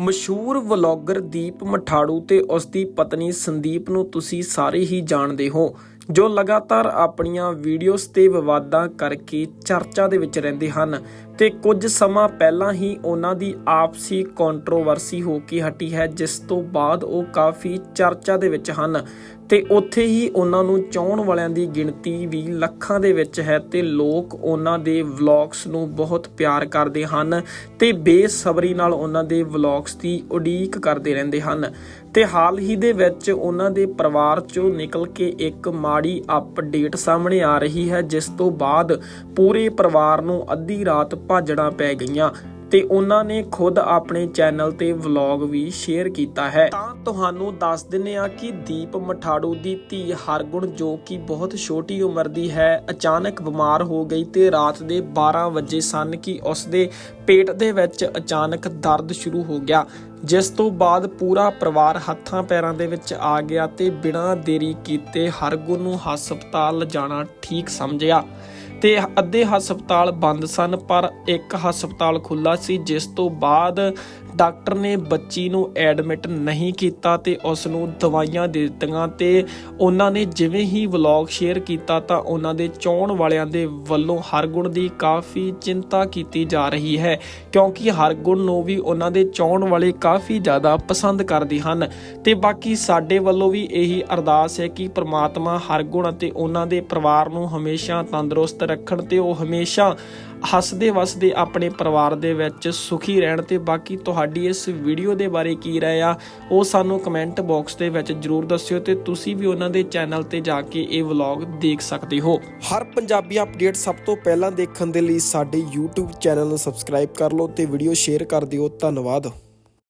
ਮਸ਼ਹੂਰ ਵਲੌਗਰ ਦੀਪ ਮਠਾੜੂ ਤੇ ਉਸ ਦੀ ਪਤਨੀ ਸੰਦੀਪ ਨੂੰ ਤੁਸੀਂ ਸਾਰੇ ਹੀ ਜਾਣਦੇ ਹੋ। ਜੋ ਲਗਾਤਾਰ ਆਪਣੀਆਂ ਵੀਡੀਓਜ਼ ਤੇ ਵਿਵਾਦਾਂ ਕਰਕੇ ਚਰਚਾ ਦੇ ਵਿੱਚ ਰਹਿੰਦੇ ਹਨ ਤੇ ਕੁਝ ਸਮਾਂ ਪਹਿਲਾਂ ਹੀ ਉਹਨਾਂ ਦੀ ਆਪਸੀ ਕੰਟਰੋਵਰਸੀ ਹੋ ਕੇ ਹਟੀ ਹੈ, ਜਿਸ ਤੋਂ ਬਾਅਦ ਉਹ ਕਾਫੀ ਚਰਚਾ ਦੇ ਵਿੱਚ ਹਨ ਤੇ ਉੱਥੇ ਹੀ ਉਹਨਾਂ ਨੂੰ ਚਾਹਣ ਵਾਲਿਆਂ ਦੀ ਗਿਣਤੀ ਵੀ ਲੱਖਾਂ ਦੇ ਵਿੱਚ ਹੈ ਤੇ ਲੋਕ ਉਹਨਾਂ ਦੇ ਵਲੌਗਸ ਨੂੰ ਬਹੁਤ ਪਿਆਰ ਕਰਦੇ ਹਨ ਤੇ ਬੇਸਬਰੀ ਨਾਲ ਉਹਨਾਂ ਦੇ ਵਲੌਗਸ ਦੀ ਉਡੀਕ ਕਰਦੇ ਰਹਿੰਦੇ ਹਨ ਤੇ ਹਾਲ ਹੀ ਦੇ ਵਿੱਚ ਉਹਨਾਂ ਦੇ ਪਰਿਵਾਰ ਚੋਂ ਨਿਕਲ ਕੇ ਇੱਕ ਮਾੜੀ ਅਪਡੇਟ ਸਾਹਮਣੇ ਆ ਰਹੀ ਹੈ, ਜਿਸ ਤੋਂ ਬਾਅਦ ਪੂਰੇ ਪਰਿਵਾਰ ਨੂੰ ਅੱਧੀ ਰਾਤ ਭਾਜੜਾਂ ਪੈ ਗਈਆਂ। ਤੇ ਉਹਨਾਂ ਨੇ ਖੁਦ ਆਪਣੇ ਚੈਨਲ ਤੇ ਵਲੌਗ ਵੀ ਸ਼ੇਅਰ ਕੀਤਾ ਹੈ। ਤਾਂ ਤੁਹਾਨੂੰ ਦੱਸ ਦਿੰਨੇ ਆ ਕਿ ਦੀਪ ਮਠਾੜੂ ਦੀ ਧੀ ਹਰਗੁਣ ਜੋ ਕਿ ਬਹੁਤ ਛੋਟੀ ਉਮਰ ਦੀ ਹੈ, ਅਚਾਨਕ ਬਿਮਾਰ ਹੋ ਗਈ ਤੇ ਰਾਤ ਦੇ 12 ਵਜੇ ਸਨ ਕਿ ਉਸ ਦੇ ਪੇਟ ਦੇ ਵਿੱਚ ਅਚਾਨਕ ਦਰਦ ਸ਼ੁਰੂ ਹੋ ਗਿਆ। ਜਿਸ ਤੋਂ ਬਾਅਦ ਪੂਰਾ ਪਰਿਵਾਰ ਹੱਥਾਂ ਪੈਰਾਂ ਦੇ ਵਿੱਚ ਆ ਗਿਆ ਤੇ ਬਿਨਾਂ ਦੇਰੀ ਕੀਤੇ ਹਰਗੁਣ ਨੂੰ ਹਸਪਤਾਲ ਲਿਜਾਣਾ ਠੀਕ ਸਮਝਿਆ। ਤੇ ਅੱਧੇ ਹਸਪਤਾਲ ਬੰਦ ਸਨ, ਪਰ ਇੱਕ ਹਸਪਤਾਲ ਖੁੱਲਾ ਸੀ, ਜਿਸ ਤੋਂ ਬਾਅਦ ਡਾਕਟਰ ਨੇ ਬੱਚੀ ਨੂੰ ਐਡਮਿਟ ਨਹੀਂ ਕੀਤਾ ਤੇ ਉਸ ਨੂੰ ਦਵਾਈਆਂ ਦੇ ਦਿੱਤੀਆਂ ਤੇ ਉਹਨਾਂ ਨੇ ਜਿਵੇਂ ਹੀ ਵਲੌਗ ਸ਼ੇਅਰ ਕੀਤਾ ਤਾਂ ਉਹਨਾਂ ਦੇ ਚਾਹਣ ਵਾਲਿਆਂ ਦੇ ਵੱਲੋਂ ਹਰਗੁਣ ਦੀ ਕਾਫੀ ਚਿੰਤਾ ਕੀਤੀ ਜਾ ਰਹੀ ਹੈ, ਕਿਉਂਕਿ ਹਰਗੁਣ ਨੂੰ ਵੀ ਉਹਨਾਂ ਦੇ ਚਾਹਣ ਵਾਲੇ ਕਾਫੀ ਜ਼ਿਆਦਾ ਪਸੰਦ ਕਰਦੇ ਹਨ। ਤੇ ਬਾਕੀ ਸਾਡੇ ਵੱਲੋਂ ਵੀ ਇਹੀ ਅਰਦਾਸ ਹੈ ਕਿ ਪ੍ਰਮਾਤਮਾ ਹਰਗੁਣ ਅਤੇ ਉਹਨਾਂ ਦੇ ਪਰਿਵਾਰ ਨੂੰ ਹਮੇਸ਼ਾ ਤੰਦਰੁਸਤ ਰੱਖਣ ਤੇ ਉਹ ਹਮੇਸ਼ਾ ਹੱਸਦੇ ਵਸਦੇ ਆਪਣੇ ਪਰਿਵਾਰ ਦੇ ਵਿੱਚ ਸੁਖੀ ਰਹਿਣ ਤੇ ਬਾਕੀ ਤੁਹਾਡੀ ਇਸ ਵੀਡੀਓ ਦੇ ਬਾਰੇ ਕੀ ਰਾਏ ਆ, ਉਹ ਸਾਨੂੰ ਕਮੈਂਟ ਬਾਕਸ ਦੇ ਵਿੱਚ ਜਰੂਰ ਦੱਸਿਓ ਤੇ ਤੁਸੀਂ ਵੀ ਉਹਨਾਂ ਦੇ ਚੈਨਲ ਤੇ ਜਾ ਕੇ ਇਹ ਵਲੌਗ ਦੇਖ ਸਕਦੇ ਹੋ। ਹਰ ਪੰਜਾਬੀ ਅਪਡੇਟ ਸਭ ਤੋਂ ਪਹਿਲਾਂ ਦੇਖਣ ਦੇ ਲਈ ਸਾਡੇ YouTube ਚੈਨਲ ਨੂੰ ਸਬਸਕ੍ਰਾਈਬ ਕਰ ਲਓ ਤੇ ਵੀਡੀਓ ਸ਼ੇਅਰ ਕਰ ਦਿਓ। ਧੰਨਵਾਦ।